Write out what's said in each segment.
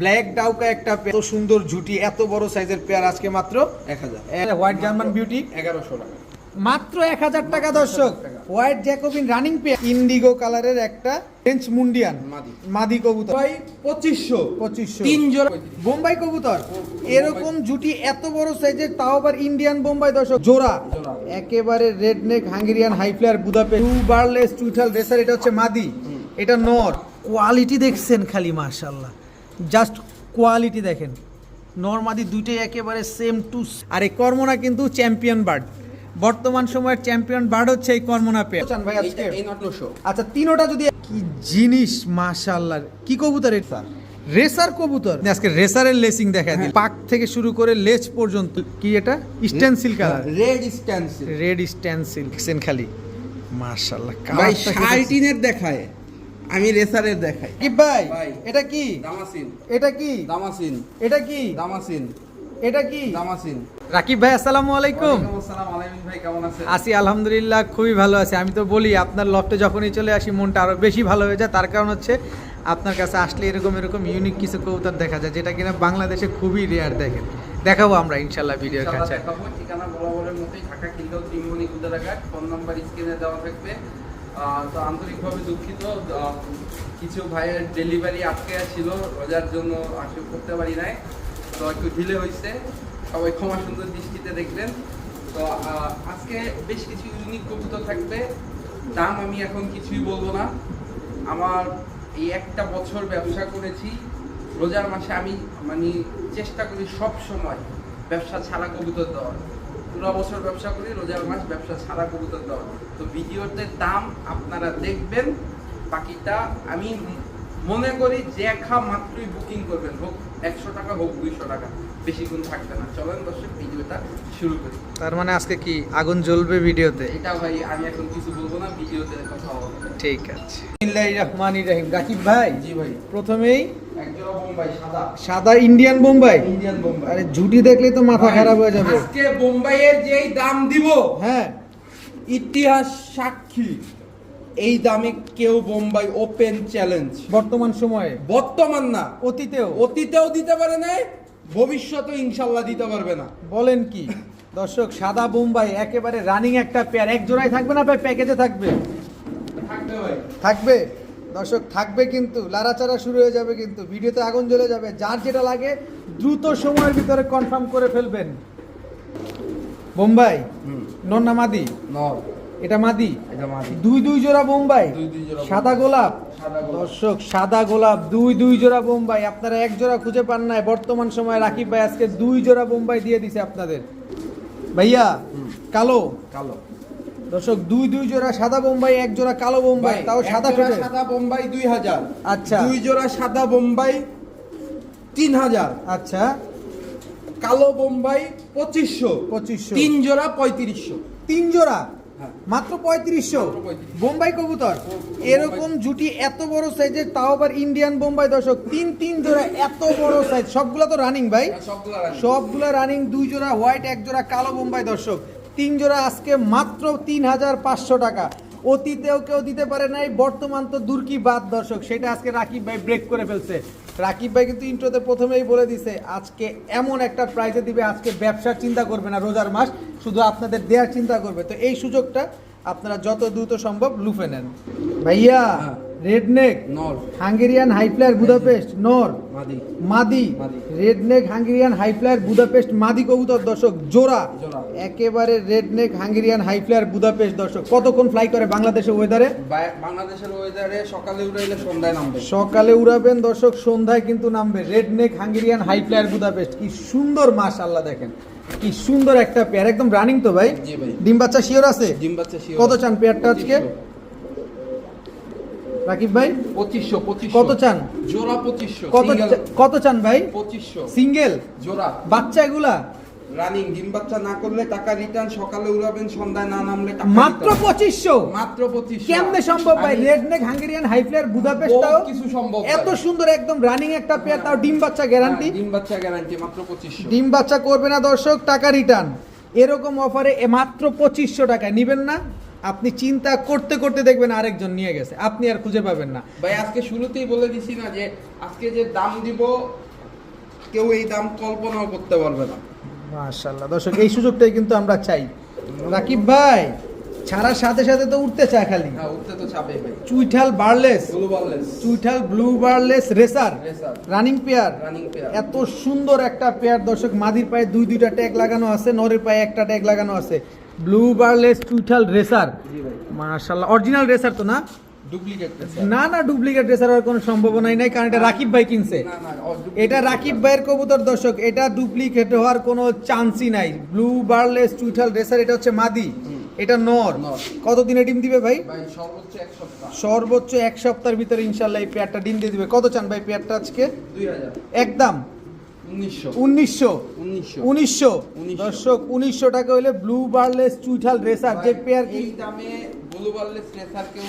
Black ডাউকা একটা এত সুন্দর ঝুটি এত বড় সাইজের পেয়ার আজকে মাত্র এক হাজার। হোয়াইট জার্মান বিউটি এগারোশো টাকা। মাত্র এক হাজার টাকা দর্শক। White Jacobin running pair indigo কালারের একটা ফ্রেঞ্চ মুন্ডিয়ান মাদি। মাদি কবুতর। ভাই পঁচিশশো। পঁচিশশো। তিন জোড়া। বোম্বাই কবুতর। এরকম জুটি এত বড় সাইজের তাও আবার ইন্ডিয়ান বোম্বাই দর্শক। জোড়া। একেবারে red neck Hungarian high flyer Budapest barless টুইটাল racer এটা হচ্ছে মাদি। এটা নর। কোয়ালিটি দেখছেন খালি মাশাল্লাহ জাস্ট কোয়ালিটি দেখেন। নর মাদি দুইটাই একেবারে সেম টু আর এই কর্মনা কিন্তু চ্যাম্পিয়ন বার্ড বর্তমান সময়ের চ্যাম্পিয়ন বার্ড হচ্ছে এই কর্মনা পে ভাই আজকে? আচ্ছা তিনোটা যদি কি জিনিস মাশাআল্লাহ। কি কবুতর এটা? রেসার কবুতর? আজকে রেসারের লেসিং দেখা দিই। পাক থেকে শুরু করে লেজ পর্যন্ত। কি এটা? Stencil colour red stencil red stencil দেখছেন খালি? মাশাআল্লাহ ভাই শার্টিনের দেখায়। আমি রেসারের দেখাই। কি ভাই। এটা কি? দামাসিন। এটা কি? দামাসিন। এটা কি? দামাসিন। এটা কি? দামাসিন। রাকিব ভাই আসসালামু আলাইকুম। আসসালাম আলাইকুম ভাই কেমন আছেন? আছি আলহামদুলিল্লাহ খুবই ভালো আছি। আমি তো বলি আপনার লফটে যখনই চলে আসি মনটা আরও বেশি ভালো হয়ে যায়। তার কারণ হচ্ছে আপনার কাছে আসলে এরকম এরকম ইউনিক কিছু কবুতর দেখা যায় যেটা কিনা বাংলাদেশে খুবই রেয়ার দেখেন। দেখাবো আমরা ইনশাল্লাহ ভিডিওর ইনশাআল্লাহ কাছে ঠিকানা বরাবরের মতোই ঢাকা খিলগাঁও ত্রিমণি কুদারাঘাট ফোন নাম্বার স্ক্রিনে দেওয়া থাকবে। তো আন্তরিকভাবে দুঃখিত। কিছু ভাইয়ের ডেলিভারি আটকে ছিল, রোজার জন্য আসলে করতে পারি নাই। তো একটু ঢিলে হয়েছে। সবাই ক্ষমা সুন্দর দৃষ্টিতে দেখবেন। তো আজকে বেশ কিছু ইউনিক কবুতর থাকবে। দাম আমি এখন কিছুই বলব না। আমার এই একটা বছর ব্যবসা করেছি। রোজার মাসে আমি মানে চেষ্টা করি সব সময় ব্যবসা ছাড়া কবুতর দেওয়ার। পুরো বছর ব্যবসা করি রোজার মাস ব্যবসা ছাড়া কবুতর দেওয়া তো ভিডিওতে দাম আপনারা দেখবেন বাকিটা আমি মনে করি যে খা মাত্রই বুকিং করবেন হোক একশো টাকা হোক দুইশো টাকা বেশিক্ষণ থাকবে না। চলেন দর্শক ভিডিওটা শুরু করি। তার মানে আজকে কি আগুন জ্বলবে ভিডিওতে? এটা ভাই আমি এখন কিছু বলব না ভিডিওতে কথা হবে। ঠিক আছে। রাকিব ভাই জি ভাই। প্রথমেই সাদা। ইন্ডিয়ান বোম্বাই? ইন্ডিয়ান বোম্বাই। আরে ঝুটি দেখলেই তো মাথা খারাপ হয়ে যাবে। আজকে বোম্বাইয়ের যেই দাম দিব হ্যাঁ। ইতিহাস সাক্ষী। এই দামে কেউ বোম্বাই ওপেন চ্যালেঞ্জ। বর্তমান সময়ে? বর্তমান না। অতীতেও? অতীতেও দিতে পারে না ভবিষ্যতে ইনশাল্লাহ দিতে পারবে না। বলেন কি? দর্শক সাদা বোম্বাই একেবারে রানিং একটা পেয়ার এক জোড়ায় থাকবে না প্যাকেজে থাকবে? থাকবে দর্শক থাকবে কিন্তু। লাড়াচাড়া শুরু হয়ে যাবে কিন্তু। ভিডিওতে আগুন জ্বলে যাবে। যার যেটা লাগে দ্রুত সময়ের ভিতরে কনফার্ম করে ফেলবেন। বোম্বাই? নন্না মাদি? নর। এটা মাদি? দুই দুই জোড়া বোম্বাই? সাদা গোলাপ? দর্শক সাদা গোলাপ দুই দুই জোড়া বোম্বাই। আপনারা এক জোড়া খুঁজে পান নাই। বর্তমান সময়ে রাকিব ভাই আজকে দুই জোড়া বোম্বাই দিয়ে দিছে আপনাদের। ভাইয়া কালো? কালো। দর্শক দুই দুই জোড়া সাদা বোম্বাই এক জোড়া কালো বোম্বাই তাও সাদা ঠোঁটে সাদা বোম্বাই দুই হাজার। আচ্ছা। দুই জোড়া সাদা বোম্বাই তিন হাজার। আচ্ছা। কালো বোম্বাই পঁচিশশো। পঁচিশশো। তিন জোড়া পঁয়ত্রিশশো। তিন জোড়া? হ্যাঁ। মাত্র পঁয়ত্রিশশো? বোম্বাই কবুতর? এরকম জুটি এত বড় সাইজের তাও আবার ইন্ডিয়ান বোম্বাই দর্শক। তিন তিন জোড়া এত বড় সাইজ সবগুলো তো রানিং ভাই। সবগুলো সবগুলো রানিং দুই জোড়া হোয়াইট এক জোড়া কালো বোম্বাই দর্শক। তিন জোড়া আজকে মাত্র তিন হাজার পাঁচশো টাকা। অতীতেও কেউ দিতে পারে নাই, বর্তমান তো দূর কি বাদ দর্শক, সেটা আজকে রাকিব ভাই ব্রেক করে ফেলছে। রাকিব ভাই কিন্তু ইন্ট্রোতে প্রথমেই বলে দিছে, আজকে এমন একটা প্রাইজে দিবে, আজকে ব্যবসার চিন্তা করবে না রোজার মাস, শুধু আপনাদের দেওয়ার চিন্তা করবে। তো এই সুযোগটা আপনারা যত দ্রুত সম্ভব লুফে নেন। ভাইয়া হ্যাঁ। রেডনেক নর হাঙ্গেরিয়ান হাইফ্লায়ার বুদাপেস্ট নর মাদি মাদি। রেডনেক হাঙ্গেরিয়ান হাইফ্লায়ার বুদাপেস্ট মাদি কবুতর দর্শক জোড়া। একেবারে রেডনেক হাঙ্গেরিয়ান হাইফ্লায়ার বুদাপেস্ট দর্শক। কতক্ষণ ফ্লাই করে বাংলাদেশে ওয়েদারে বাংলাদেশের ওয়েদারে সকালে উড়াইলে সন্ধ্যায় নামবে। সকালে উড়াবেন দর্শক সন্ধ্যায় কিন্তু নামবে। রেডনেক হাঙ্গেরিয়ান হাইফ্লায়ার বুদাপেস্ট কি সুন্দর মাস আল্লাহ দেখেন। কি সুন্দর একটা পেয়ার একদম রানিং তো ভাই? ডিম বাচ্চা শিওর আছে? ডিম বাচ্চা শিওর কত চান পেয়ারটা আজকে? রাকিব ভাই? পঁচিশশো কত চান? জোড়া পঁচিশশো কত কত চান ভাই? পঁচিশশো। সিঙ্গেল? জোড়া। বাচ্চা এগুলা? রানিং ডিম বাচ্চা না করলে টাকা রিটার্ন সকালে উড়াবেন সন্ধ্যায় না নামলে মাত্র পঁচিশশো? মাত্র পঁচিশশো। কেমনে সম্ভব ভাই? আমি- রেডনেক হাঙ্গেরিয়ান কিছু সম্ভব এত সুন্দর একদম রানিং একটা পেয়ার তাও ডিম বাচ্চা গ্যারান্টি ডিম বাচ্চা গ্যারান্টি মাত্র পঁচিশশো। ডিম বাচ্চা করবে না দর্শক টাকা রিটার্ন এরকম অফারে মাত্র পঁচিশশো টাকা নিবেন না? আপনি চিন্তা করতে করতে দেখবেন আরেকজন নিয়ে গেছে। আপনি আর খুঁজে পাবেন না। ভাই আজকে শুরুতেই বলে দিছি না যে আজকে যে দাম দিব কেউ এই দাম কল্পনাও করতে পারবে না। মাশাল্লাহ দর্শক এই সুযোগটাই কিন্তু আমরা চাই। রাকিব ভাই ছাড়ার সাথে সাথে তো উঠতে চায় খালি। হ্যাঁ উঠতে তো চাপে ভাই। চুইঠাল বার্লেস। গ্লোবাললেস চুইঠাল blue barless racer. Racer. Running pair. Running pair. এত সুন্দর একটা পেয়ার। দর্শক মাদির পায়ে দুই দুইটা ট্যাগ লাগানো আছে নরের পায়ে একটা ট্যাগ লাগানো আছে। ব্লু বার্লেস টুইঠাল রেসার মাশাল্লাহ অরিজিনাল রেসার তো না? না না ডুপ্লিকেট রেসার হওয়ার কোনো সম্ভাবনাই নাই কারণ এটা রাকিব ভাই কিনছে। এটা রাকিব ভাইয়ের কবুতর দর্শক এটা ডুপ্লিকেট হওয়ার কোনো চান্সই নাই। ব্লু বার্লেস টুইঠাল রেসার এটা হচ্ছে মাদি এটা নর। কত দিনে ডিম দিবে ভাই? সর্বোচ্চ এক সপ্তাহের ভিতরে ইনশাল্লাহ এই পেয়ারটা ডিম দিয়ে দিবে। কত চান ভাই পেয়ারটা আজকে? একদম। উনিশশো। উনিশশো। উনিশশো। উনিশশো। 1900 দর্শক উনিশশো টাকা হলে ব্লু বার্লেস চুইঠাল রেসার যে পেয়ার এই দামে গ্লোবাললেস রেসার কেউ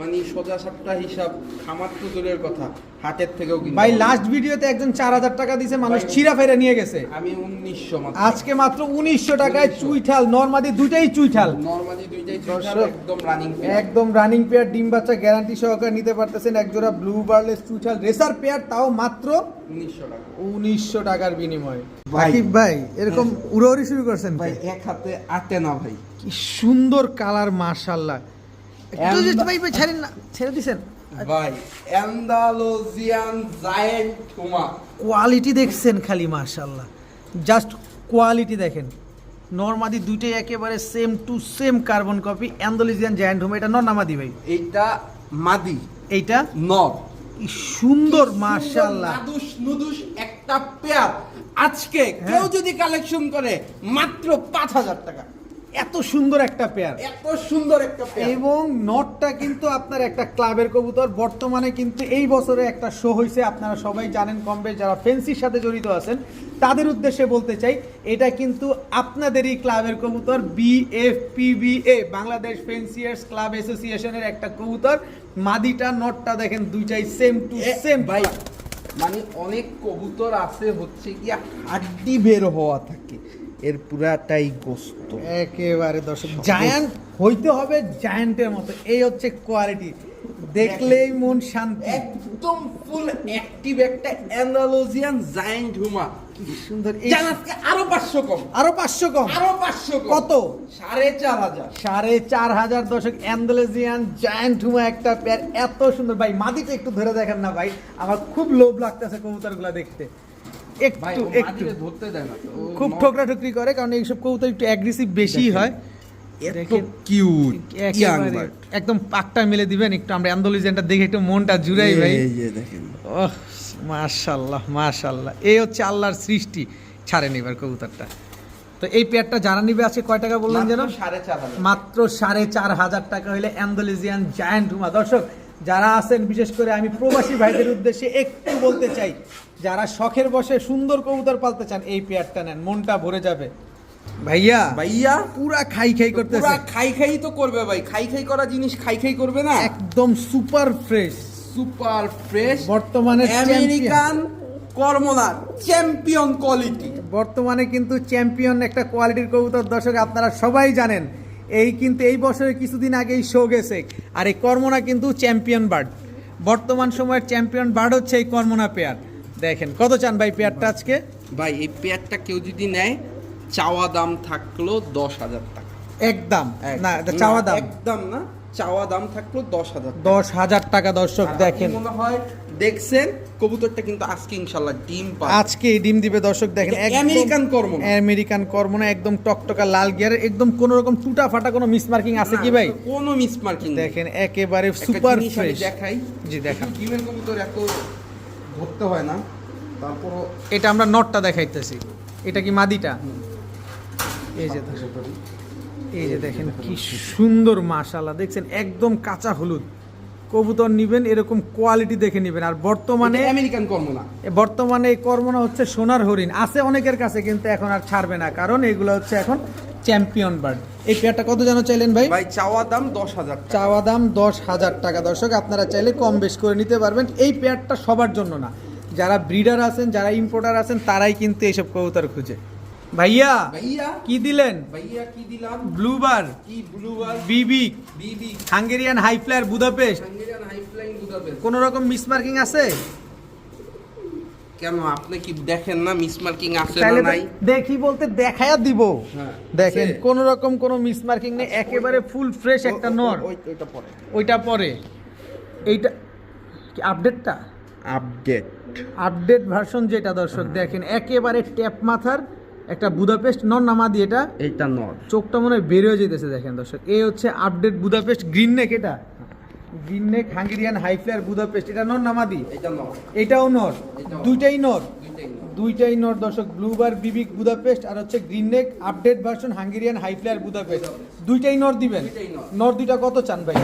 মানে সোজা সাপটা হিসাব খামার তো দূরের কথা হাটের থেকেও কিনতে ভাই লাস্ট ভিডিওতে একজন চার হাজার টাকা দিছে মানুষ ছিঁড়া ফেরে নিয়ে গেছে। আমি উনিশশো আজকে মাত্র উনিশশো টাকায় চুইঠাল নর্মাদি দুইটাই চুইঠাল। নরমালি দুইটাই একদম রানিং একদম রানিং পেয়ার ডিম বাচ্চা গ্যারান্টি সহকারে নিতে পারতেছেন একজোড়া ব্লু বার্লেস চুইঠাল রেসার পেয়ার তাও মাত্র উনিশশো টাকা। উনিশশো টাকার বিনিময়ে। ভাই। ভাই এরকম উড়াউড়ি শুরু করছেন ভাই এক হাতে আটে না ভাই। কি সুন্দর কালার মাশাল্লাহ ভাই ভাই ছেড়েন না। ছেড়ে দিছেন। ভাই অ্যান্ডালোজিয়ান জায়েন্ট হুমা। কোয়ালিটি দেখছেন খালি মাশাল্লাহ জাস্ট কোয়ালিটি দেখেন। নর্মাদি দুইটাই একেবারে same to same carbon copy Andalusian giant homer. এটা নর্নামাদি ভাই? এইটা মাদি। এইটা? নর। সুন্দর মাশাল্লাহ নাদুস নুদুস একটা পেয়ার আজকে কেউ যদি কালেকশন করে মাত্র পাঁচ হাজার টাকা। এত সুন্দর একটা পেয়ার এত সুন্দর একটা পেয়ার এবং নটটা কিন্তু আপনার একটা ক্লাবের কবুতর। বর্তমানে কিন্তু এই বছরে একটা শো হয়েছে আপনারা সবাই জানেন কম বেশ যারা ফেন্সির সাথে জড়িত আছেন তাদের উদ্দেশ্যে বলতে চাই এটা কিন্তু আপনাদেরই ক্লাবের কবুতর বিএফপিবিএ বাংলাদেশ ফেন্সিয়ার্স ক্লাব অ্যাসোসিয়েশনের একটা কবুতর। মাদিটা নটটা দেখেন দুইটাই সেম টু সেম ভাই মানে অনেক কবুতর আছে হচ্ছে কি হাড্ডি বের হওয়া থাকে। এর পুরাটাই গোস্ত। একেবারে দর্শক জায়ান্ট হইতে হবে জায়ান্টের মতো। এই হচ্ছে কোয়ালিটি দেখলেই মন শান্তি। একদম ফুল অ্যাক্টিভ একটা অ্যান্ডালোজিয়ান জায়েন্ট হুমা। কি সুন্দর। আজকে আরও পাঁচশো কম। আরও পাঁচশো কম? আরও পাঁচশো কম। কত? সাড়ে চার হাজার। সাড়ে চার হাজার দশক অ্যান্ডালেজিয়ান জায়ান্ট হুমা একটা পেয়ার এত সুন্দর। ভাই মাদিটা একটু ধরে দেখেন না ভাই। আমার খুব লোভ লাগতেছে কবুতরগুলো দেখতে। একটু একটু। ধরতে দেয় না খুব ঠোকরা ঠুকরি করে কারণ এইসব কবুতর একটু অ্যাগ্রেসিভ বেশি হয়। এত। কিউট ইয়াং বার্ড একদম পাকটা মেলে দিবেন একটু আমরা অ্যান্ডোলিজেনটা দেখে একটু মনটা জুড়াই ভাই। এই যে দেখেন। ওহ মাশাল্লাহ মাশাল্লাহ এই হচ্ছে আল্লাহর সৃষ্টি ছাড়েন এবার কবুতরটা। তো এই পেয়ারটা জানা নিবে আছে কয় টাকা বললেন যেন? মাত্র সাড়ে চার হাজার টাকা হইলে অ্যান্ডোলিজিয়ান জায়ান্ট হুমা দর্শক যারা আছেন বিশেষ করে আমি প্রবাসী ভাইদের উদ্দেশ্যে একটু বলতে চাই যারা শখের বসে সুন্দর কবুতর পালতে চান এই পেয়ারটা নেন মনটা ভরে যাবে। ভাইয়া ভাইয়া পুরা খাই খাই করতে পুরা খাই খাই তো করবে ভাই খাই খাই করা জিনিস খাই খাই করবে না? একদম সুপার ফ্রেশ। সুপার ফ্রেশ বর্তমানে আমেরিকান কর্মনার চ্যাম্পিয়ন কোয়ালিটি। বর্তমানে কিন্তু চ্যাম্পিয়ন একটা কোয়ালিটির কবুতর দর্শক আপনারা সবাই জানেন। এই কিন্তু এই বছরের কিছুদিন আগেই শো গেছে। আর এই কর্মনা কিন্তু চ্যাম্পিয়ন বার্ড বর্তমান সময়ের চ্যাম্পিয়ন বার্ড হচ্ছে এই কর্মনা পেয়ার। দেখেন কত চান ভাই পেয়ারটা আজকে? ভাই এই পেয়ারটা কেউ যদি নেয় চাওয়া দাম থাকল দশ হাজার টাকা। একদম। না চাওয়া দাম। একদম না। চাওয়া দাম থাকল দশ হাজার দশ হাজার টাকা দর্শক দেখেন। মনে হয় দেখছেন কবুতরটা কিন্তু আজকে ইনশাল্লাহ ডিম আজকে ডিম দিবে দর্শক দেখেন আমেরিকান কর্মনা। আমেরিকান কর্মনা একদম টকটকা লাল গিয়ার একদম কোন রকম টুটা ফাটা কোনো মিস মার্কিং আছে কি ভাই? কোনো মিস মার্কিং দেখেন একেবারে সুপার ফ্রেশ। দেখাই। জি, দেখান। ডিমের কবুতর এত ধরতে হয় না। তারপরও এটা আমরা নটটা দেখাইতেছি। এটা কি মাদিটা? এই যে এই যে দেখেন কি সুন্দর মাশাল্লাহ দেখছেন একদম কাঁচা হলুদ। কবুতর নিবেন এরকম কোয়ালিটি দেখে নিবেন। আর বর্তমানে মানে আমেরিকান কর্মনা বর্তমানে এই কর্মনা হচ্ছে সোনার হরিণ। আছে অনেকের কাছে কিন্তু এখন আর ছাড়বে না। কারণ এগুলো হচ্ছে এখন চ্যাম্পিয়ন বার্ড এই পেয়ারটা কত যেন চাইলেন ভাই? ভাই চাওয়া দাম দশ হাজার চাওয়া দাম দশ হাজার টাকা। দর্শক আপনারা চাইলে কম বেশ করে নিতে পারবেন। এই পেয়ারটা সবার জন্য না। যারা ব্রিডার আছেন যারা ইম্পোর্টার আছেন তারাই কিন্তু এইসব কবুতর খুঁজে। ভাইয়া ভাইয়া কি দিলেন? ভাইয়া কি দিলাম? ব্লুবার কি ব্লুবার বিবিক। বিবি Hungarian high flyer Budapest. Hungarian high flying Budapest. কোন রকম মিসমার্কিং আছে? কেন আপনি কি দেখেন না মিস মার্কিং আছে না নাই? দেখি বলতে দেখায়া দিব। হ্যাঁ। দেখেন? কোন রকম কোন মিসমার্কিং নেই একেবারে ফুল ফ্রেশ একটা নর। ওইটা পরে। ওইটা পরে। এইটা কি আপডেটটা আপডেট আপডেট ভার্সন যেটা দর্শক দেখেন একেবারে ট্যাপ মাথার একটা বুদাপেস্ট নন নামাদি এটা এইটা নট চোখটা মনে হয় বের হয়ে যেতেছে দেখেন দর্শক। এই হচ্ছে আপডেট বুদাপেস্ট গ্রিন নেক এটা। Green neck Hungarian high flyer Budapest. এটা নন নামাদি এটা নট এটাও নর। দুইটাই নর। দুইটাই নর। দর্শক। ব্লুবার বিবিক বুদাপেস্ট আর হচ্ছে green neck update version Hungarian high flyer Budapest. দুইটাই নর দিবেন। নর। নর দুইটা কত চান ভাই?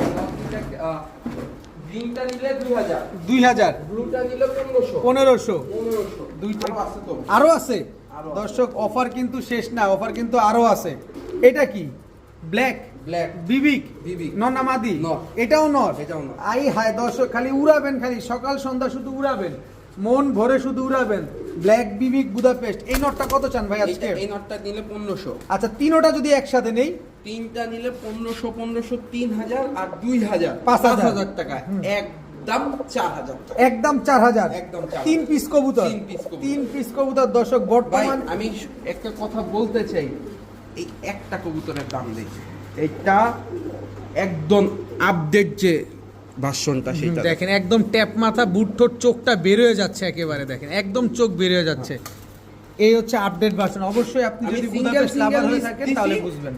গ্রিনটা নিলে দুই হাজার। দুই হাজার। ব্লুটা নিলে পনেরোশো। পনেরোশো। পনেরোশো। দুইটা আরও আছে তো। আরও আছে। দর্শক অফার কিন্তু শেষ না অফার কিন্তু আরও আছে। এটা কি? ব্ল্যাক ব্ল্যাক বিবিক বিবিক। ননামাদি। এটাও নর? এটাও নর। আই হায় দর্শক খালি উড়াবেন খালি সকাল সন্ধ্যা শুধু উড়াবেন। মন ভরে শুধু উড়াবেন। ব্ল্যাক বিবিক বুদাপেস্ট এই নটটা কত চান ভাই আজকে? এই নটটা নিলে পনেরোশো। আচ্ছা তিনোটা যদি একসাথে নেই? তিনটা নিলে পনেরোশো পনেরোশো তিন হাজার আর দুই হাজার। পাঁচ হাজার। টাকা। একদম চার হাজার একদম চার হাজার। একদম তিন পিস কবুতর। তিন পিস কবুতর। দর্শক বর্তমান আমি একটা কথা বলতে চাই। এই একটা কবুতরের দাম দেই এটা একদম আপডেট যে ভার্সনটা সেটা। দেখেন একদম ট্যাপ মাথা বুট ঠোঁট চোখটা বের হয়ে যাচ্ছে একেবারে দেখেন। একদম চোখ বের হয়ে। যাচ্ছে এই হচ্ছে আপডেট ভার্সন অবশ্যই আপনি যদি বুদাপেস্ট লাভার হয়ে থাকেন তাহলে বুঝবেন।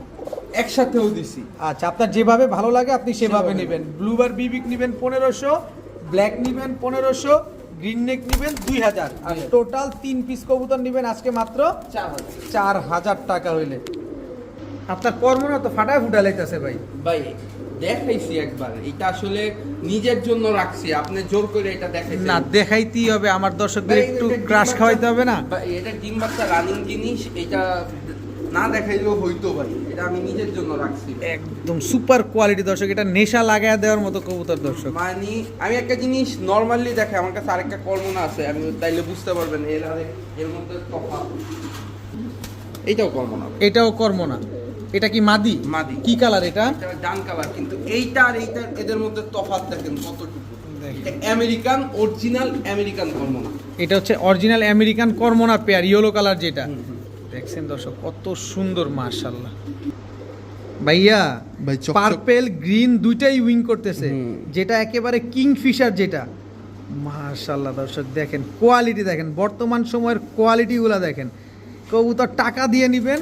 একসাথেও দিছি। আচ্ছা আপনার যেভাবে ভালো লাগে আপনি সেভাবে সেভাবে নেবেন। ব্লুবার বিবিক নেবেন পনেরোশো ব্ল্যাক নেবেন পনেরোশো গ্রিন নেক নেবেন দুই হাজার। আর টোটাল তিন পিস কবুতর নেবেন আজকে মাত্র চার হাজার টাকা হইলে। আপনার কর্ম না তো ফাটায় ফুটা লাইতেছে ভাই। ভাই দেখাইছি একবার। এটা আসলে নিজের জন্য রাখছি। আপনি জোর করে এটা দেখাইছেন। না দেখাইতেই হবে। আমার দর্শকদের একটু ক্রাশ খাওয়াইতে হবে না? এটা ডিম বাচ্চা রানিং জিনিস। এটা না দেখাইলেও হইতো ভাই এটা আমি নিজের জন্য রাখছি একদম সুপার কোয়ালিটি দর্শক এটা নেশা লাগায় দেওয়ার মতো কবুতর দর্শক। মানে আমি একটা জিনিস নর্মালি দেখে আমার কাছে আরেকটা কর্মনা আছে আমি তাইলে বুঝতে পারবেন এর এর মধ্যে তফাৎ। এইটাও কর্মনা এটাও কর্মনা। এটা কি মাদি? মাদি। কি কালার এটা? ডান কালার কিন্তু এইটা আর এইটা এদের মধ্যে তফাৎ দেখেন কতটুকু। আমেরিকান অরিজিনাল আমেরিকান কর্মনা এটা হচ্ছে অরিজিনাল আমেরিকান কর্মনা পেয়ার ইয়েলো কালার যেটা। দেখছেন দর্শক কত সুন্দর মার্শাল্লাহ ভাইয়া ভাই, পার্পেল গ্রিন দুইটাই উইং করতেছে। যেটা একেবারে কিংফিশার যেটা। মার্শাল্লাহ দর্শক দেখেন কোয়ালিটি দেখেন বর্তমান সময়ের কোয়ালিটিগুলো দেখেন। কবুতর টাকা দিয়ে নিবেন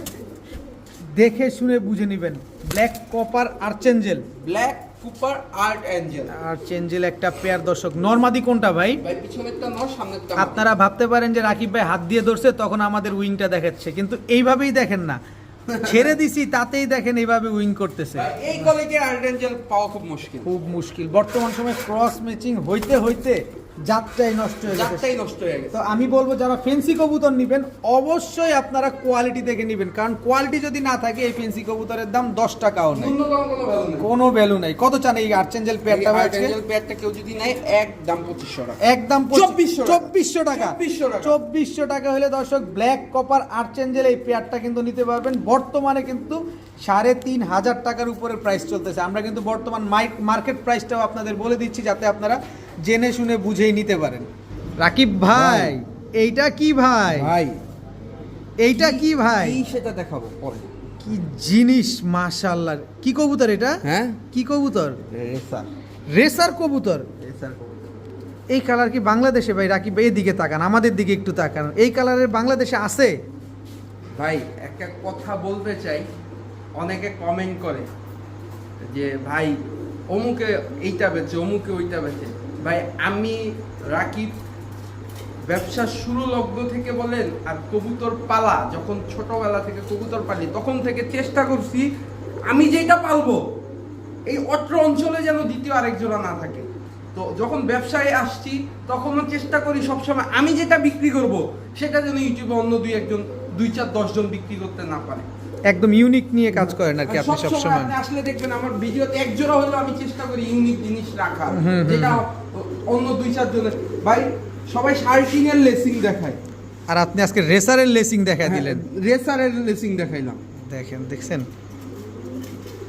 দেখে শুনে বুঝে নিবেন। Black copper archangel black copper art angel archangel একটা পেয়ার দর্শক। নর্মাদি কোনটা ভাই? ভাই পিছনেরটা নয় সামনেরটা আপনারা ভাবতে পারেন যে রাকিব ভাই হাত দিয়ে ধরছে তখন আমাদের উইংটা দেখাচ্ছে। কিন্তু এইভাবেই দেখেন না। ছেড়ে দিছি তাতেই দেখেন এইভাবে উইং করতেছে। এই কলেজে আর্ট এঞ্জেল পাওয়া খুব মুশকিল। খুব মুশকিল। বর্তমান সময় ক্রস ম্যাচিং হইতে হইতে যাত্রাই নষ্ট হয়ে গেছে। নষ্ট হয়ে গেছে। তো আমি বলব যারা ফেন্সি কবুতর নেবেন অবশ্যই আপনারা কোয়ালিটি দেখে নেবেন। কারণ কোয়ালিটি যদি না থাকে এই ফেন্সি কবুতরের দাম দশ টাকাও নেই। কোনো ভ্যালু নেই। কত চান এই আর্চেঞ্জেল পেয়ারটা ভাই আজকে? প্যাডটা কেউ যদি নেয় একদম পঁচিশশো টাকা। একদম 2400 টাকা। চব্বিশশো টাকা। 2400 টাকা। হলে দর্শক ব্ল্যাক কপার আর্চেঞ্জেল এই পেয়ারটা কিন্তু নিতে পারবেন। বর্তমানে কিন্তু সাড়ে তিন হাজার টাকার উপরে প্রাইস চলতেছে। আমরা কিন্তু বর্তমান মার্কেট প্রাইসটাও আপনাদের বলে দিচ্ছি যাতে আপনারা জেনে শুনে বুঝেই নিতে পারেন। রাকিব ভাই এইটা কি ভাই? ভাই। এইটা কি ভাই? এই সেটা দেখাবো পরে। কি জিনিস মাশাআল্লাহ। কি কবুতর এটা? হ্যাঁ? কি কবুতর? রেসার। রেসার কবুতর? রেসার এই কালার কি বাংলাদেশে ভাই? রাকিব ভাই এদিকে তাকান আমাদের দিকে একটু তাকান। এই কালারের বাংলাদেশে আছে? ভাই একটা কথা বলতে চাই অনেকে কমেন্ট করে যে ভাই অমুকে এইটা বেচে অমুকে ওইটা বেচে। ভাই আমি রাকিব ব্যবসা শুরু লগ্ন থেকে বলেন আর কবুতর পালা যখন ছোটবেলা থেকে কবুতর পালি তখন থেকে চেষ্টা করছি আমি যেটা পালবো এই অত্র অঞ্চলে যেন দ্বিতীয় আরেকজনা না থাকে। তো যখন ব্যবসায় আসছি তখনও চেষ্টা করি সবসময় আমি যেটা বিক্রি করব সেটা যেন ইউটিউবে অন্য দুই একজন দুই চার দশজন বিক্রি করতে না পারে। একদম ইউনিক নিয়ে কাজ করেন আর কি আপনি সবসময় আসলে দেখবেন আমার ভিডিওতে এক জোড়া হলেও আমি চেষ্টা করি ইউনিক জিনিস রাখার যেটা অন্য দুই চার জনের। ভাই সবাই শার্টিনের লেসিং দেখায়। আর আপনি আজকে রেসারের লেসিং দেখা দিলেন। রেসারের লেসিং দেখাইলাম। দেখেন দেখছেন?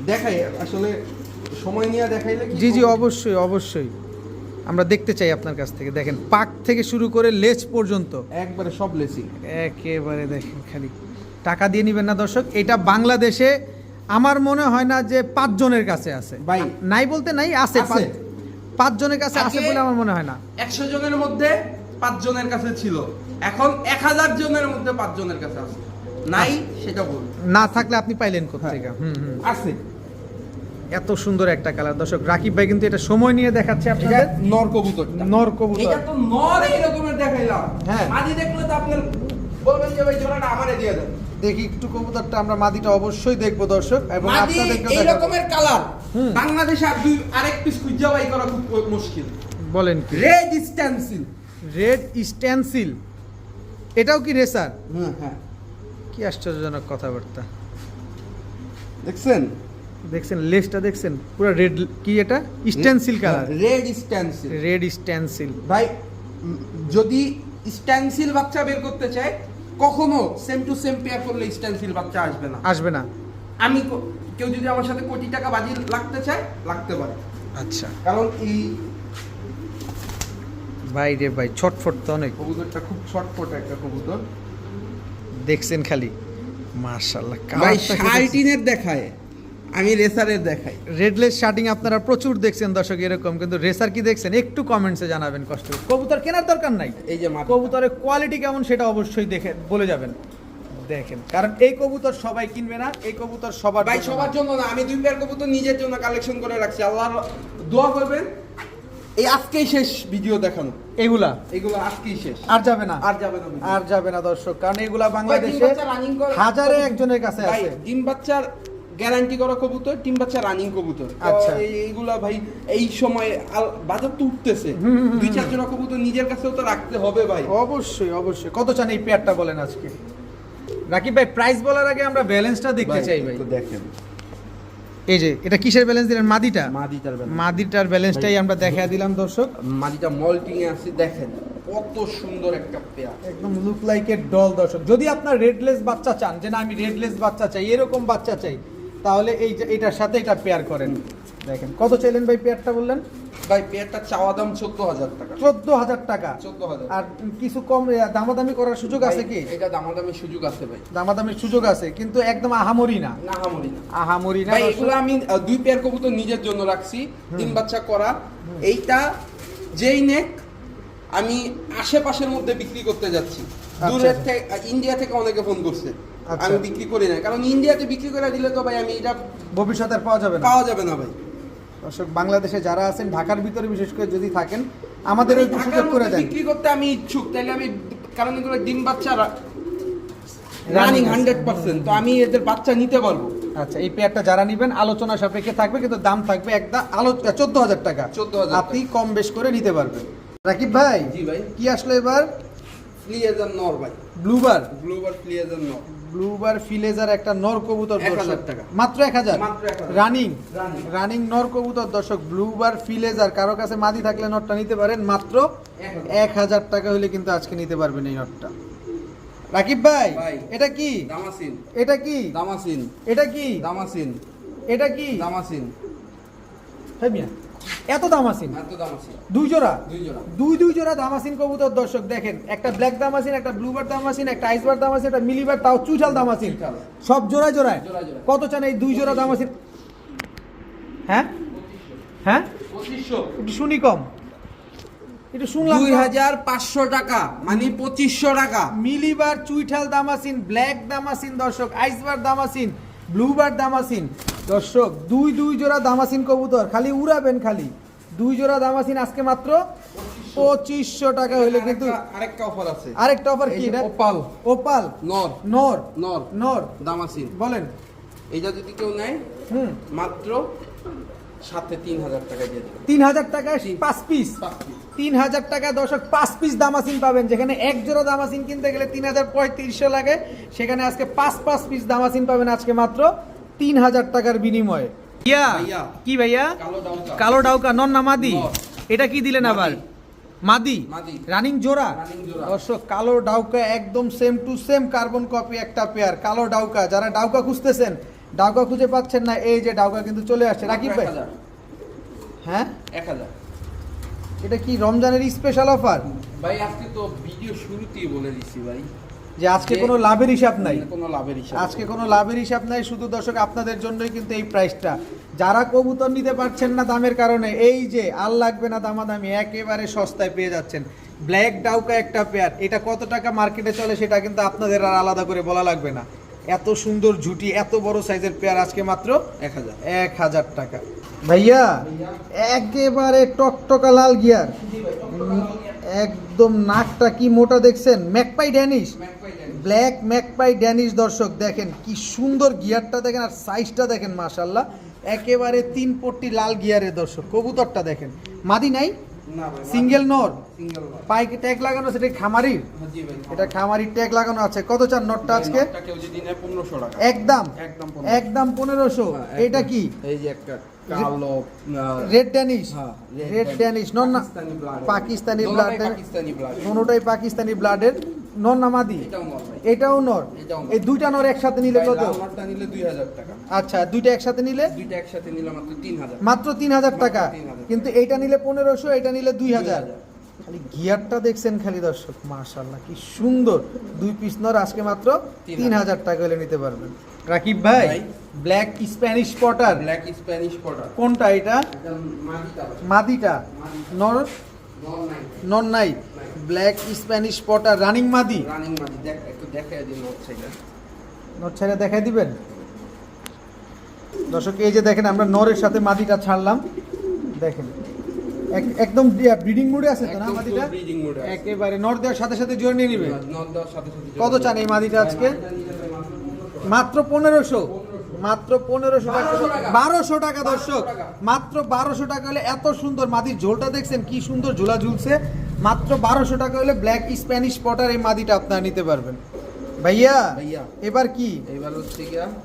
দেখাই আসলে সময় নিয়ে দেখাইলে জি জি অবশ্যই অবশ্যই। আমরা দেখতে চাই আপনার কাছ থেকে। দেখেন পাক থেকে শুরু করে লেজ পর্যন্ত। একবারে সব লেসিং। একেবারে দেখেন খালি। টাকা দিয়ে নেবেন না দর্শক। এটা বাংলাদেশে আমার মনে হয় না যে পাঁচজনের কাছে আছে। ভাই। নাই বলতে নাই আছে আছে। পাঁচ- পাঁচজনের কাছে আছে বলে আমার মনে হয় না। একশো জনের মধ্যে পাঁচ জনের কাছে ছিল। এখন এক হাজার জনের মধ্যে পাঁচ জনের কাছে আছে। নাই সেটা বল না থাকলে আপনি পাইলেন কোথেকে হুম হুম। আছে। এত সুন্দর একটা কালার। দর্শক রাকিব ভাই কিন্তু এটা সময় নিয়ে দেখাচ্ছে আপনাদের। নর কবুতর নর কবুতর। এটা তো নর এই রকমের দেখাইলাম। হ্যাঁ। মাঝি দেখলে তো আপনার বলবেন যে ভাই জোড়াটা আমারে দিয়ে দেন। দেখি একটু কবুতরটা আমরা মাদিটা অবশ্যই দেখব দর্শক এবং মাদি আপনাদেরকে এই রকমের কালার। বাংলাদেশে আর দুই আরেক পিস খুঁজা বাই করা খুব মুশকিল। বলেন কি? রেড স্ট্যান্সিল রেড স্ট্যান্সিল এটাও কি রেসার হ্যাঁ হ্যাঁ। কি আশ্চর্যজনক কথাবার্তা। দেখছেন? দেখছেন লেসটা দেখছেন? পুরো রেড কি এটা? Stencil colour red stencil red stencil ভাই যদি স্ট্যান্সিল বাচ্চা বের করতে চায় কখনো সেম টু সেম পেয়ার করলে স্ট্যান্সিল বাচ্চা আসবে না। আসবে না। আমি কেউ যদি আমার সাথে কোটি টাকা বাজি লাগতে চায় লাগতে পারে। আচ্ছা। কারণ এই ভাই রে ভাই ছটফট তো অনেক। কবুতরটা খুব ছটফট একটা কবুতর। দেখছেন খালি? মার্শাল্লাহ ভাই শার্টিনের দেখায়। আমি রেসারের দেখাই। রেডলেস শার্টিং আপনারা প্রচুর দেখছেন দর্শক এরকম। কিন্তু রেসার কি দেখছেন? একটু কমেন্টসে জানাবেন কষ্ট কবুতর কেনার দরকার নাই। এই যে কবুতরের কোয়ালিটি কেমন সেটা অবশ্যই দেখে বলে যাবেন। দেখেন। কারণ এই কবুতর সবাই কিনবে না এই কবুতর সবার ভাই সবার জন্য না আমি দুই পেয়ার কবুতর নিজের জন্য কালেকশন করে রাখছি। আল্লাহর দোয়া করবেন। এই আজকেই শেষ ভিডিও দেখানো। এগুলা? এগুলো আজকেই শেষ। আর যাবে না। আর যাবে না আর যাবে না দর্শক কারণ এগুলা বাংলাদেশে হাজারে একজনের কাছে ভাই আছে। ডিম বাচ্চার গ্যারান্টি করা কবুতর ডিম বাচ্চা রানিং কবুতর। আচ্ছা। এই- এইগুলা ভাই এই সময় বাজার তো উঠতেছে। দুই চার জোড়া কবুতর নিজের কাছেও তো রাখতে হবে ভাই। অবশ্যই অবশ্যই। কত চান এই পেয়ারটা বলেন আজকে? রাকিব ভাই প্রাইস বলার আগে আমরা ব্যালেন্সটা দেখতে চাই ভাই। দেখেন। এই যে এটা কিসের ব্যালেন্স দিলেন? মাদিটা? মাদিটার ব্যালেন্স মাদিটার ব্যালেন্সটাই আমরা দেখা দিলাম দর্শক। মাদিটা মল্টিং এ আছে দেখেন কত সুন্দর একটা পেয়ার একদম লুক লাইক এর ডল দর্শক। যদি আপনার রেডলেস বাচ্চা চান যে না আমি রেডলেস বাচ্চা চাই এরকম বাচ্চা চাই তাহলে এই যে এটার সাথে এটা পেয়ার করেন। দেখেন কত চাইলেন ভাই পেয়ারটা বললেন? ভাই পেয়ারটা চাওয়া দাম চোদ্দ হাজার টাকা। চোদ্দ হাজার টাকা? চোদ্দ হাজার। আর কিছু কম দামাদামি করার সুযোগ আছে কি? এটা দামাদামি সুযোগ আছে ভাই। দামাদামির সুযোগ আছে কিন্তু একদম আহামরি না। না হামরি না। আহামরি না। এগুলো আমি দুই পেয়ার কবুতর নিজের জন্য রাখছি তিন বাচ্চা করা। এইটা যেই নেক আমি আশেপাশের মধ্যে বিক্রি করতে যাচ্ছি। দূরের আচ্ছা। থেকে ইন্ডিয়া থেকে অনেকে ফোন করছে। আচ্ছা। আমি বিক্রি করি না কারণ ইন্ডিয়াতে বিক্রি করে দিলে তো ভাই আমি এটা ভবিষ্যতে পাওয়া যাবে না। পাওয়া যাবে না ভাই। দর্শক বাংলাদেশে যারা আছেন ঢাকার ভিতরে বিশেষ করে যদি থাকেন আমাদের ওই সুযোগ করে দেন। বিক্রি করতে আমি ইচ্ছুক তাইলে আমি কারণ এগুলো ডিম বাচ্চা রানিং হান্ড্রেড পার্সেন্ট তো আমি এদের বাচ্চা নিতে পারব আচ্ছা এই পেয়ারটা যারা নেবেন আলোচনা সাপেক্ষে থাকবে কিন্তু দাম থাকবে একটা আলো চোদ্দ হাজার টাকা। 14,000 আপনি কম বেশ করে নিতে পারবেন। রাকিব ভাই জি ভাই। কি আসলো এবার? ফ্লিয়েজার নর ভাই। ব্লুবার ব্লুবার ফ্লিয়েজার নর ব্লুবার ফিলেজার একটা নর কবুতর 1000 দর্শক। টাকা। মাত্র এক হাজার? রানিং। রানিং। নর কবুতর দর্শক ব্লুবার ফিলেজার। কারও কাছে মাদি থাকলে নটটা নিতে পারেন মাত্র এক হাজার টাকা হলে কিন্তু আজকে নিতে পারবেন এই নটটা। রাকিব ভাই। এটা কি? দামাসিন। এটা কি? দামাসিন। এটা কি? দামাসিন। এটা কি? দামাসিন। হ্যাঁ এত দামাসিন দুই জোড়া? দুই জোড়া। দুই জোড়া দামাসিন কবুতর। দর্শক দেখেন একটা ব্ল্যাক দামাসিন একটা ব্লুবার দামাসিন একটা আইসবার দামাসিন একটা মিলিবার তাও চুইঠাল দামাসিন। সব জোড়ায় জোড়ায়। কত চান এই দুই জোড়া দামাসিন হ্যাঁ? হ্যাঁ? একটু শুনি কম। একটু শুনলাম দুই হাজার পাঁচশো টাকা মানে পঁচিশশো টাকা। মিলিবার চুইঠাল দামাসিন ব্ল্যাক দামাসিন দর্শক আইসবার দামাসিন ব্লুবার দামাসিন। দর্শক দুই দুই জোড়া দামাসিন কবুতর খালি উড়াবেন খালি। দুই জোড়া দামাসিন আজকে মাত্র পঁচিশশো টাকা হইলে কিন্তু আরেকটা- অফার আছে। আরেকটা অফার কি ওপাল ওপাল নর নর নর নর দামাসিন। বলেন। এইটা যদি কেউ নেয় হুম। মাত্র সাথে তিন হাজার টাকা দিয়ে দেবে তিন হাজার টাকায় পাঁচ পিস তিন হাজার টাকা দর্শক পাঁচ পিস দামাসিন পাবেন। যেখানে এক জোড়া দামাসিন কিনতে গেলে তিন হাজার পঁয়ত্রিশশো লাগে। সেখানে আজকে পাঁচ পাঁচ পিস দামাসিন পাবেন আজকে মাত্র তিন হাজার টাকার বিনিময়ে। ইয়া। কি ভাইয়া? কালো ডাউকা। নন না মাদি। এটা কি দিলেন। আবার? মাদি। রানিং জোড়া। দর্শক কালো ডাউকা একদম same to same carbon copy একটা পেয়ার কালো ডাউকা যারা ডাউকা খুঁজতেছেন ডাউকা খুঁজে পাচ্ছেন না এই যে ডাউকা কিন্তু চলে আসছে। রাকিব ভাই। হ্যাঁ? এক হাজার। এটা কি রমজানের স্পেশাল অফার ভাই আজকে তো ভিডিও শুরুতেই বলে দিছি ভাই। যে আজকে কোনো লাভের হিসাব নাই। কোনো লাভের হিসাব আজকে কোনো লাভের হিসাব নাই শুধু দর্শক আপনাদের জন্যই কিন্তু এই প্রাইসটা যারা কবুতর নিতে পারছেন না দামের কারণে এই যে আর লাগবে না দামাদামি একেবারে সস্তায় পেয়ে যাচ্ছেন। ব্ল্যাক ডাউকা একটা পেয়ার এটা কত টাকা মার্কেটে চলে সেটা কিন্তু আপনাদের আর আলাদা করে বলা লাগবে না। এত সুন্দর ঝুটি, এত বড় সাইজের পেয়ার, আজকে মাত্র এক হাজার। এক হাজার টাকা। ভাইয়া, একেবারে টকটকা লাল গিয়ার। একদম নাকটা কি মোটা দেখছেন? Magpie Danish. Black magpie Danish, দর্শক, দেখেন কি সুন্দর গিয়ারটা দেখেন আর সাইজটা দেখেন মাশাল্লাহ একেবারে তিন পট্টি লাল গিয়ারের, দর্শক, কবুতরটা দেখেন। মাদি নাই? সিঙ্গেল নর সিঙ্গেল পাইকে ট্যাগ লাগানো সেটা এটা কি খামারির জি ভাই এটা খামারি। ট্যাগ লাগানো আছে। কত চার নটটা আজকে? একদম। একদম পনেরোশো। হ্যাঁ, এটা কি? এই যে একটা কালো রেড ড্যানিশ? হ্যাঁ, রেড ড্যানিশ। নন না Pakistani blood Pakistani blood Pakistani blood। কোনোটাই পাকিস্তানি ব্লাডের নর। এটাও নর এটাও নর। এই দুইটা নর একসাথে নিলে কত? নিলে 2000 টাকা। আচ্ছা দুইটা একসাথে নিলে? দুইটা একসাথে নিলে মাত্র 3000 মাত্র তিন হাজার টাকা। কিন্তু এইটা নিলে পনেরোশো এটা নিলে দুই হাজার। খালি গিয়ারটা দেখছেন খালি দর্শক মাশাল্লাহ কি সুন্দর। দুই পিস নর আজকে মাত্র তিন তিন হাজার। টাকা হলে নিতে পারবেন। রাকিব ভাই। Black Spanish potter. Black Spanish potter. কোনটা এটা? এটা। মাদিটা। নর? নন নাই ব্ল্যাক স্প্যানিশ পটার রানিং মাদি রানিং মাদি দেখ একটু দেখাই দিন নট সাইডে ছেড়ে দেখাই দিবেন? দর্শক এই যে দেখেন আমরা নরের সাথে মাদিটা ছাড়লাম। দেখেন এক- একদম ব্রিডিং মুডে আছে তো না মাদিটা। একেবারে নর দেওয়ার সাথে সাথে জোর নিয়ে নিবে। নট দেওয়ার সাথে সাথে কত চান এই মাদিটা আজকে? মাত্র পনেরোশো। মাত্র পনেরোশো টাকা। বারোশো টাকা। দর্শক। মাত্র বারোশো টাকা হলে এত সুন্দর মাদির ঝোলটা দেখছেন কি সুন্দর ঝোলা ঝুলছে। মাত্র বারোশো টাকা হলে ব্ল্যাক স্প্যানিশ পটার এই মাদিটা আপনারা নিতে পারবেন। ভাইয়া ভাইয়া। এবার কি? এইবার হচ্ছে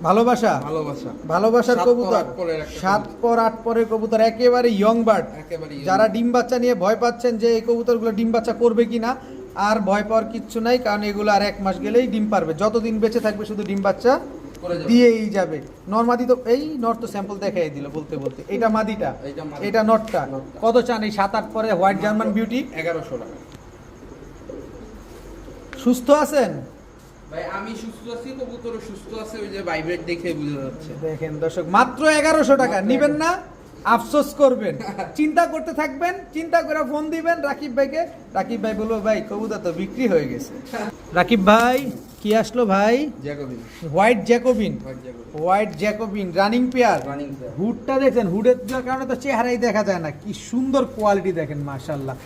ভালোবাসা? ভালোবাসা। ভালোবাসার সাত পর কবুতর। সাত পর আট পরের কবুতর একেবারে ইয়ং বার্ড যারা ডিম বাচ্চা নিয়ে ভয় পাচ্ছেন যে এই কবুতরগুলো ডিম বাচ্চা করবে কিনা আর ভয় পাওয়ার কিচ্ছু নাই কারণ এগুলো আর এক মাস গেলেই ডিম পারবে। যতদিন বেঁচে থাকবে শুধু ডিম বাচ্চা। দিয়েই যাবে। নর্মাদি তো এই নর তো স্যাম্পল দেখাই দিল বলতে বলতে। এটা মাদিটা। এটা নটটা। নটটা। কত চান এই সাত আট পরে হোয়াইট জার্মান বিউটি? এগারোশো টাকা। সুস্থ আছেন? ভাই আমি সুস্থ আছি কবুতর সুস্থ আছে ওই যে ভাইব্রেট দেখে বোঝা যাচ্ছে। দেখেন দর্শক মাত্র এগারোশো টাকা। নিবেন না আফসোস করবেন। চিন্তা করতে থাকবেন চিন্তা করে ফোন দিবেন রাকিব ভাইকে। রাকিব ভাই বলব ভাই কবুতর তো বিক্রি হয়ে গেছে। রাকিব ভাই কি আসলো ভাই? Jacobin. White Jacobin. White Jacobin. Running pair. Running হুডটা দেখেন হুডের কারণে তো চেহারাই দেখা যায় না। কি সুন্দর কোয়ালিটি দেখেন মাশাল্লাহ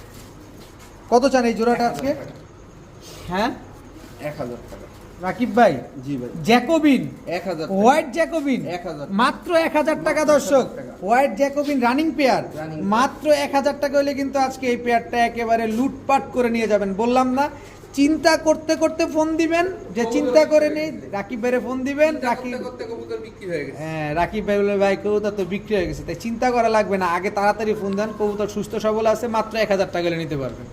কত চান এই জোড়াটা আজকে? হ্যাঁ? এক হাজার টাকা। রাকিব ভাই? জি ভাই। জ্যাকোবিন? এক হাজার হোয়াইট জ্যাকোবিন? 1000 মাত্র এক হাজার টাকা দর্শক। White Jacobin running pair. মাত্র এক হাজার টাকা হলে কিন্তু আজকে এই পেয়ারটা একেবারে লুটপাট করে নিয়ে যাবেন। বললাম না চিন্তা করতে করতে ফোন দিবেন যে চিন্তা করে নেই রাকিব ভাইরে ফোন দিবেন রাকিব হয়ে রাকিব ভাই বলে ভাই কবুতর তো বিক্রি হয়ে গেছে। তাই চিন্তা করা লাগবে না আগে তাড়াতাড়ি ফোন দেন কবুতর সুস্থ সবল আছে মাত্র এক হাজার টাকা হলে নিতে পারবেন।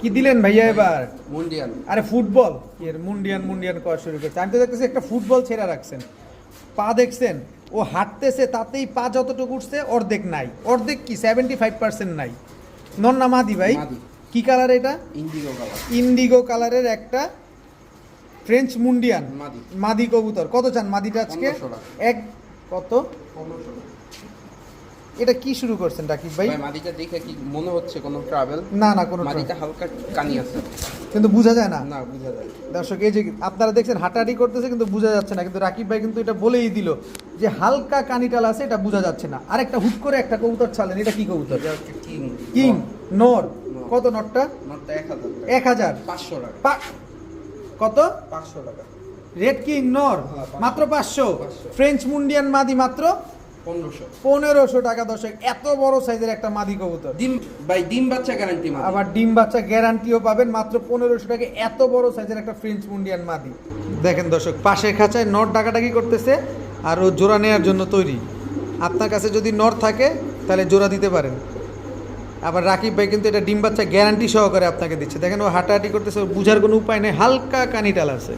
কি দিলেন ভাইয়া এবার? মুন্ডিয়ান। আরে ফুটবল? এর মুন্ডিয়ান মুন্ডিয়ান করা শুরু করছে। আমি তো দেখতেছি একটা ফুটবল ছেড়ে রাখছেন। পা দেখছেন? ও হাঁটতেছে তাতেই পা যতটুকু উঠছে অর্ধেক নাই। অর্ধেক কি? সেভেন্টি ফাইভ পার্সেন্ট নাই। নন না মাদি ভাই। কি কালার এটা? ইন্ডিগো কালার ইন্ডিগো কালারের একটা ফ্রেঞ্চ মুন্ডিয়ান মাদি। মাদি কবুতর। কত চান মাদিটা আজকে? এক কত? এটা কি শুরু করছেন রাকিব ভাই? ভাই মাদিটা দেখে কি মনে হচ্ছে কোনো ট্রাভেল না না কোনো মাদিটা হালকা কানি আছে। কিন্তু বোঝা যায় না। না বোঝা যায় দর্শক এই যে আপনারা দেখছেন হাঁটাহাঁটি করতেছে কিন্তু বোঝা যাচ্ছে না। কিন্তু রাকিব ভাই কিন্তু এটা বলেই দিল যে হালকা কানিটাল আছে এটা বোঝা যাচ্ছে না। আরেকটা হুট করে একটা কবুতর ছাড়লেন। এটা কি কবুতর? কিং। কিং নর। কত নটটা? এক হাজার পাঁচশো টাকা। কত? পাঁচশো টাকা। রেড কিং নর মাত্র পাঁচশো। ফ্রেঞ্চ মুন্ডিয়ান মাদি মাত্র পনেরোশো। পনেরোশো টাকা দর্শক এত বড় সাইজের একটা মাদি কবুতর। ডিম ভাই ডিম বাচ্চা গ্যারান্টি আবার ডিম বাচ্চা গ্যারান্টিও পাবেন মাত্র পনেরোশো টাকা। এত বড় সাইজের একটা ফ্রেঞ্চ মুন্ডিয়ান মাদি। দেখেন দর্শক পাশের খাঁচায় নট ডাকাডাকি করতেছে আর ও জোড়া নেওয়ার জন্য তৈরি। আপনার কাছে যদি নর থাকে তাহলে জোড়া দিতে পারেন। আবার রাকিব ভাই কিন্তু এটা ডিম বাচ্চা গ্যারান্টি সহকারে আপনাকে দিচ্ছে। দেখেন ও হাঁটাহাঁটি করতেছে বুঝার কোনো উপায় নেই, হালকা কানিটাল আছে।